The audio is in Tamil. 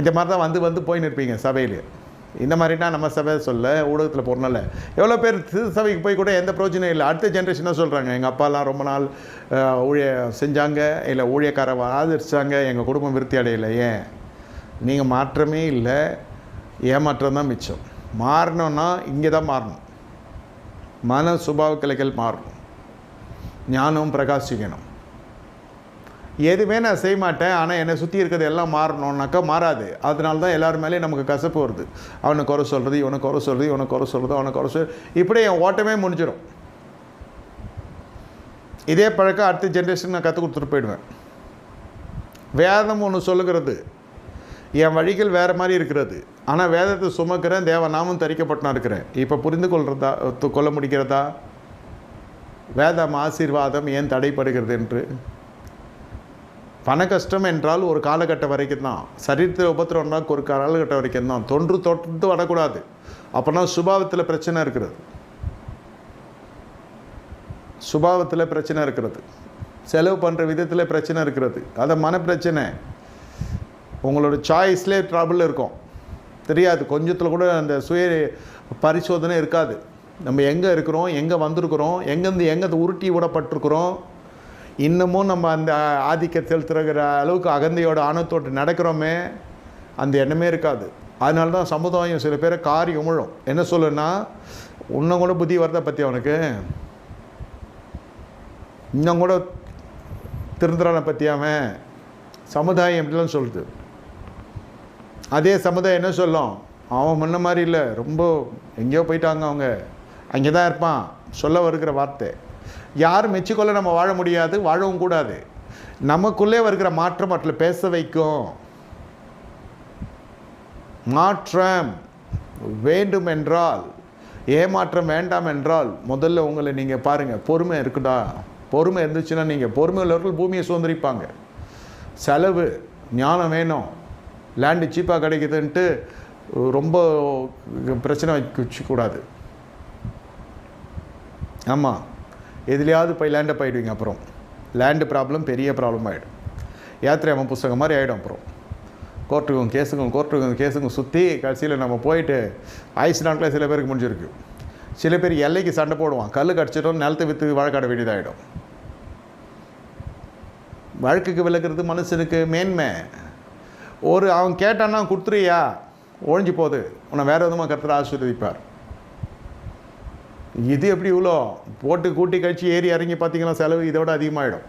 இந்த மாதிரி தான் வந்து வந்து போயின்னு இருப்பீங்க சபையில். இந்த மாதிரினா நம்ம சபை சொல்ல ஊடகத்தில் போகிறனால எவ்வளோ பேர் திரு சபைக்கு போய் கூட எந்த பிரயோஜனம் இல்லை. அடுத்த ஜென்ரேஷன் தான் சொல்கிறாங்க எங்கள் அப்பாலாம் ரொம்ப நாள் ஊழிய செஞ்சாங்க. இல்லை ஊழியக்கார ஆதரிச்சாங்க எங்கள் குடும்பம் விருத்தி அடையலை. ஏன்? நீங்கள் மாற்றமே இல்லை. ஏமாற்றம் தான் மிச்சம். மாறணும்னா இங்கே தான் மாறணும். மன சுபாவ கிளைகள் மாறணும். ஞானம் பிரகாசிக்கணும். எதுவுமே நான் செய்ய மாட்டேன். ஆனால் என்னை சுற்றி இருக்கிறது எல்லாம் மாறணும்னாக்கா மாறாது. அதனால தான் எல்லாரும் மேலேயும் நமக்கு கசப்பு வருது. அவனை குறை சொல்கிறது இவனை குறை சொல்கிறது இவனை குறை சொல்கிறது அவனை குறை சொல் இப்படியே என் ஓட்டமே முடிஞ்சிடும் இதே பழக்கம் அடுத்த ஜென்ரேஷன் நான் கற்றுக் கொடுத்துட்டு போயிடுவேன். வேதம் ஒன்று சொல்லுகிறது. என் வழிகள் வேறு மாதிரி இருக்கிறது. ஆனால் வேதத்தை சுமக்கிறேன் தேவ நாமும் தரிக்கப்பட்டு இருக்கிறேன். இப்போ புரிந்து கொள்கிறதா கொள்ள முடிகிறதா? வேதம் ஆசீர்வாதம் ஏன் தடைப்படுகிறது என்று பண கஷ்டம் என்றால் ஒரு காலகட்டம் வரைக்கும் தான். சரீரத்தில் உபத்திரம்னா ஒரு காலகட்டம் வரைக்கும் தான். தொன்று தொட்டு வரக்கூடாது. அப்போனா சுபாவத்தில் பிரச்சனை இருக்கிறது. சுபாவத்தில் பிரச்சனை இருக்கிறது. செலவு பண்ணுற விதத்தில் பிரச்சனை இருக்கிறது. அது மன பிரச்சனை உங்களோட சாய்ஸ்லேயே ட்ரபிள் இருக்கும். தெரியாது. கொஞ்சத்தில் கூட அந்த சுய பரிசோதனை இருக்காது. நம்ம எங்கே இருக்கிறோம்? எங்கே வந்திருக்கிறோம்? எங்கேருந்து எங்கே உருட்டி விடப்பட்டிருக்கிறோம்? இன்னமும் நம்ம அந்த ஆதிக்கம் செலுத்துகிற அளவுக்கு அகந்தையோட ஆணத்தோட்டு நடக்கிறோமே அந்த எண்ணமே இருக்காது. அதனால தான் சமுதாயம் சில பேரை காரி உமிழும். என்ன சொல்லுன்னா இன்னும் கூட புத்தி வருதா பற்றி அவனுக்கு இன்னும் கூட திருந்துறானை பற்றி அவன்? சமுதாயம் எப்படிலாம் சொல்லுது. அதே சமுதாயம் என்ன சொல்லும்? அவன் முன்ன மாதிரி இல்லை ரொம்ப எங்கேயோ போயிட்டாங்க அவங்க. அங்கே தான் இருப்பான். சொல்ல வருகிற வார்த்தை. யார் மெச்சிக்கொள்ள நம்ம வாழ முடியாது? வாழவும் கூடாது. நமக்குள்ளே வருகிற மாற்றம் மற்ற பேச வைக்கும். மாற்றம் வேண்டும் என்றால் ஏமாற்றம் வேண்டாம் என்றால் முதல்ல உங்களை நீங்கள் பாருங்கள் பொறுமை இருக்குதா பொறுமை இருந்துச்சுன்னா நீங்கள் பொறுமை உள்ளவர்கள் பூமியை சுதந்திரிப்பாங்க. செலவு ஞானம் வேணும். லேண்டு சீப்பாக கிடைக்குதுன்ட்டு ரொம்ப பிரச்சனை வச்சுக்கூடாது ஆமாம் எதுலையாவது போய் லேண்டப் போயிடுவீங்க அப்புறம். லேண்டு ப்ராப்ளம் பெரிய ப்ராப்ளம் ஆகிடும் யாத்திரை அவன் புஸ்தகம் மாதிரி ஆகிடும் அப்புறம். கோர்ட்டுக்கும் கேஸுக்கும் கோர்ட்டுக்கும் கேஸுக்கும் சுற்றி கடைசியில் நம்ம போயிட்டு ஐஸ் நாட்களில் சில பேருக்கு முடிஞ்சிருக்கு. சில பேர் எல்லைக்கு சண்டை போடுவான். கல் கடிச்சிட்டோம் நிலத்தை விற்று வழக்காட வேண்டியதாகிடும் வழக்குக்கு விளக்குறது மனுஷனுக்கு மேன்மை. ஒரு அவன் கேட்டான்னா கொடுத்துறியா ஒழிஞ்சு போகுது. உன்னை வேறு விதமாக கருத்துற ஆசீர்வதிப்பார். இது எப்படி இவ்வளோ போட்டு கூட்டி கழிச்சு ஏறி இறங்கி பார்த்தீங்கன்னா செலவு இதோட அதிகமாகிடும்